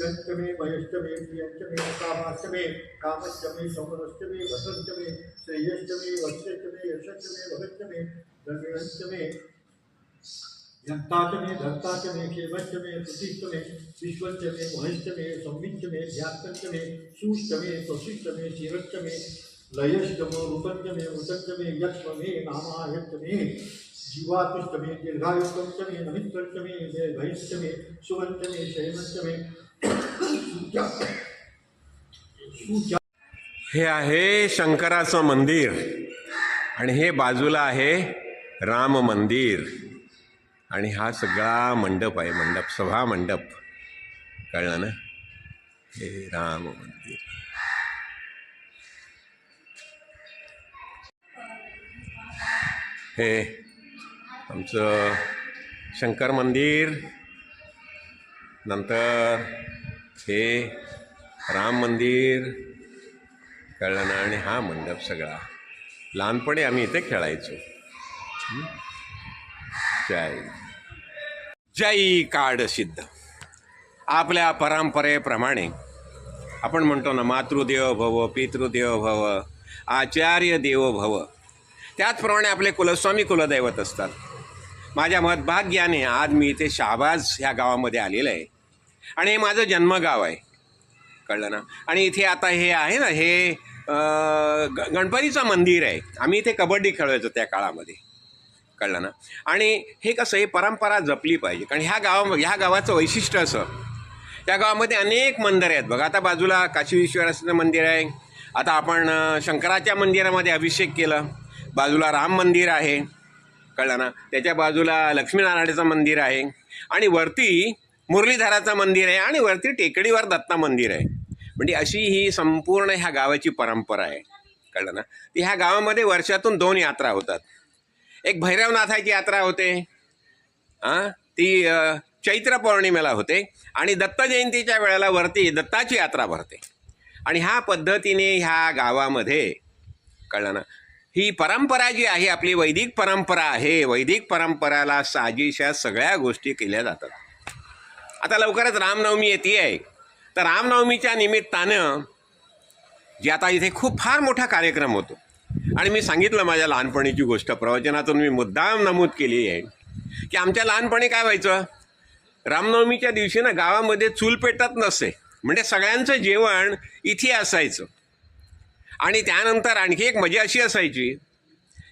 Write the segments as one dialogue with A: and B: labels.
A: शंतमे वयष्टमे प्रियंचमे कामाष्टमे कामष्टमे समरष्टमे वसंतमे श्रेयष्टमे वत्सष्टमे यशष्टमे भगष्टमे धन्यष्टमे यंताचमे धर्ताचमे क्षेमष्टमे प्रतिष्ठमे विश्वष्टमे महेष्टमे संविष्टमे ध्यात्तंचमे सुष्टमे स्वशिष्टमे शिरष्टमे लयष्टम रूपंचमे मृतंचमे यक्ष्ममे नामायक्षमे जीवातिष्टमे दीर्घायुक्तमे नमित्रष्टमे भैष्टमे सुवंचमे शयनष्टमे सुचा
B: हे आहे शंकराचं मंदिर आणि हे बाजूला आहे राम मंदिर आणि हा सगळा मंडप आहे मंडप सभा मंडप. कळलं ना? हे राम मंदिर. हे आमचं शंकर मंदिर नंतर हे राम मंदिर कळलं ना आणि हा मंडप सगळा. लहानपणी आम्ही इथे खेळायचो. जय. जय काड सिद्ध. आपल्या परंपरेप्रमाणे आपण म्हणतो ना मातृदेव भव पितृदेव भव आचार्य देव भव. त्याचप्रमाणे आपले कुलस्वामी कुलदैवत असतात. माझ्या मतभाग्याने आज मी इथे शाहबाज ह्या गावामध्ये आलेलं आहे. आणि हे माझं जन्मगाव आहे. कळलं ना? आणि इथे आता हे आहे ना हे ग गणपतीचं मंदिर आहे. आम्ही इथे कबड्डी खेळायचो त्या काळामध्ये. कळलं ना? आणि हे कसं हे परंपरा जपली पाहिजे. कारण ह्या गावा ह्या गावाचं वैशिष्ट्य असं त्या गावामध्ये अनेक मंदिरं आहेत. बघा आता बाजूला काशी विश्वनाथाचं मंदिर आहे. आता आपण शंकराच्या मंदिरामध्ये अभिषेक केलं. बाजूला राम मंदिर आहे. कळलं ना? त्याच्या बाजूला लक्ष्मीनारायणाचं मंदिर आहे. आणि वरती मुरलीधराचं मंदिर आहे आणि वरती टेकडीवर दत्ता मंदिर आहे. म्हणजे अशी ही संपूर्ण ह्या गावाची परंपरा आहे. कळलं ना? ती ह्या गावामध्ये वर्षातून दोन यात्रा होतात. एक भैरवनाथाची यात्रा होते. हां ती चैत्र पौर्णिमेला होते. आणि दत्त जयंतीच्या वेळेला वरती दत्ताची यात्रा भरते. आणि ह्या पद्धतीने ह्या गावामध्ये कळलं ना? ही परंपरा जी आहे आपली वैदिक परंपरा आहे वैदिक परंपराला साजीशा सगळ्या गोष्टी केल्या जातात. आता लवकरच रामनवमी येते आहे तर रामनवमीच्या निमित्तानं जे आता इथे खूप फार मोठा कार्यक्रम होतो. आणि मी सांगितलं माझ्या लहानपणीची गोष्ट प्रवचनातून मी मुद्दाम नमूद केली आहे की आमच्या लहानपणी काय व्हायचं? रामनवमीच्या दिवशी ना गावामध्ये चूल पेटत नसे म्हणजे सगळ्यांचं जेवण इथे असायचं. आणि त्यानंतर आणखी एक मजा अशी असायची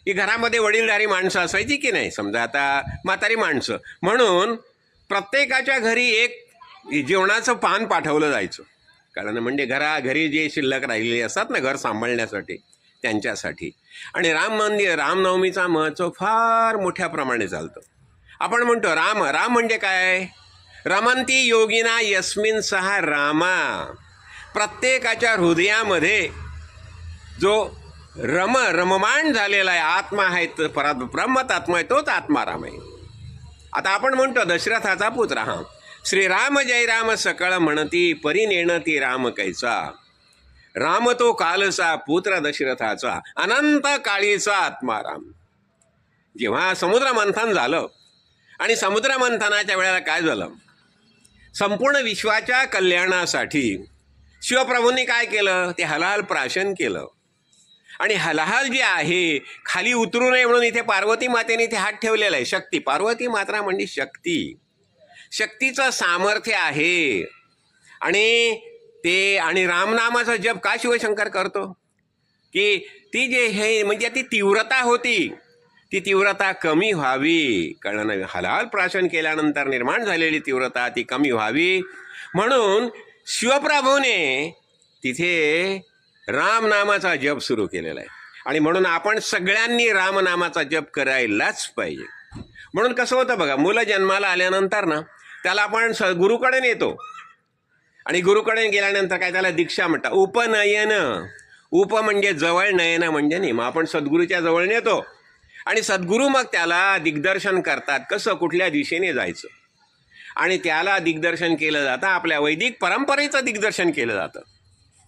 B: की घरामध्ये वडीलधारी माणसं असायची की नाही? समजा आता म्हातारी माणसं. म्हणून प्रत्येकाच्या घरी एक जेवणाचं पान पाठवलं जायचं. कारण म्हणजे घरा घरी जे शिल्लक राहिलेले असतात ना घर सांभाळण्यासाठी त्यांच्यासाठी. आणि राम मंदिर रामनवमीचा महत्त्व फार मोठ्या प्रमाणे चालतं. आपण म्हणतो राम राम म्हणजे काय? रमंती योगिना यस्मिन सहा रामा. प्रत्येकाच्या हृदयामध्ये जो रम रममाण झालेला आहे आत्मा आहे तर परा ब्रह्मतात्मा आहे तोच आत्माराम आहे. आता आपण म्हणतो दशरथाचा पुत्र हा. श्रीराम जय राम सकळ म्हणती परिनेणती राम कैसा. राम तो कालचा पुत्र दशरथाचा अनंत काळीचा आत्माराम. जेव्हा समुद्रमंथन झालं आणि समुद्रमंथनाच्या वेळेला काय झालं? संपूर्ण विश्वाच्या कल्याणासाठी शिवप्रभूंनी काय केलं? ते हलाल प्राशन केलं. आणि हलाहल जे आहे खाली उतरू नये म्हणून इथे पार्वती मातेने इथे हात ठेवलेला आहे. शक्ती पार्वती मात्रा म्हणजे शक्ती. शक्तीचं सामर्थ्य आहे. आणि ते आणि रामनामाचा जप का शिवशंकर करतो? की ती जे हे म्हणजे ती तीव्रता होती ती तीव्रता कमी व्हावी. कारण हलाल प्राशन केल्यानंतर निर्माण झालेली तीव्रता ती कमी व्हावी. म्हणून शिवप्रभूने तिथे रामनामाचा जप सुरू केलेला आहे. आणि म्हणून आपण सगळ्यांनी रामनामाचा जप करायलाच पाहिजे. म्हणून कसं होतं बघा मुलं जन्माला आल्यानंतर ना त्याला आपण स गुरुकडे नेतो. आणि गुरुकडे गेल्यानंतर काय त्याला दीक्षा म्हणतात. उपनयन. उप म्हणजे जवळ नयन म्हणजे नाही मग आपण सद्गुरूच्या जवळ नेतो. आणि सद्गुरू मग त्याला दिग्दर्शन करतात. कसं? कुठल्या दिशेने जायचं? आणि त्याला दिग्दर्शन केलं जातं. आपल्या वैदिक परंपरेचं दिग्दर्शन केलं जातं.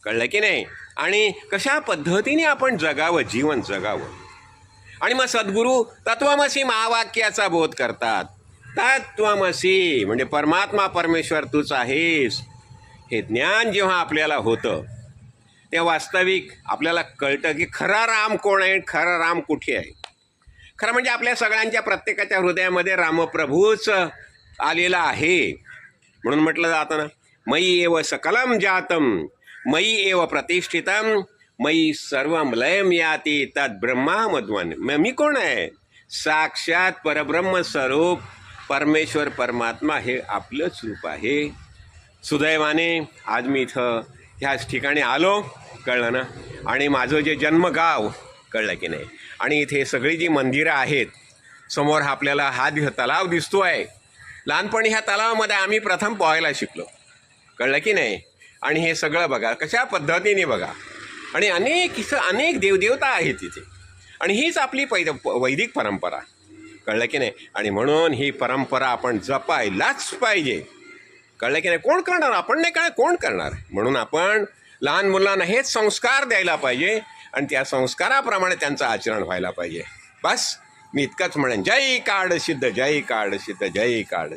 B: कळलं की नाही? आणि कशा पद्धतीने आपण जगावं जीवन जगावं? आणि मग सद्गुरू तत्वमसी महावाक्याचा बोध करतात. तत्वमसी म्हणजे परमात्मा परमेश्वर तूच आहेस. हे ज्ञान जेव्हा आपल्याला होतं ते वास्तविक आपल्याला कळतं की खरा राम कोण आहे खरा राम कुठे आहे? खरं म्हणजे आपल्या सगळ्यांच्या प्रत्येकाच्या हृदयामध्ये रामप्रभूच आलेला आहे. म्हणून म्हटलं जातं ना मयी एव सकलम जातम. मयि एव प्रतिष्ठितम मयी सर्व लयम याती तद ब्रह्मा मध्वन। म- मी कोण आहे? साक्षात परब्रह्म स्वरूप परमेश्वर परमात्मा हे आपलंच रूप आहे। सुदैवाने आज मी इथं ह्याच ठिकाणी आलो कळलं ना? आणि माझं जे जन्मगाव कळलं की नाही? आणि इथे सगळी जी मंदिरं आहेत समोर हा आपल्याला हा दि तलाव दिसतो आहे लहानपणी ह्या तलावामध्ये आम्ही प्रथम पोहायला शिकलो। कळलं की नाही? आणि हे सगळं बघा कशा पद्धतीने बघा. आणि अनेक इथं अनेक देवदेवता आहेत तिथे. आणि हीच आपली पै वैदिक परंपरा. कळलं की नाही? आणि म्हणून ही परंपरा आपण जपायलाच पाहिजे. कळलं की नाही? कोण करणार? आपण नाही काय कोण करणार? म्हणून आपण लहान मुलांना हेच संस्कार द्यायला पाहिजे आणि त्या संस्काराप्रमाणे त्यांचं आचरण व्हायला पाहिजे. बस मी इतकंच म्हणेन. जय काड सिद्ध जय काड सिद्ध जय काड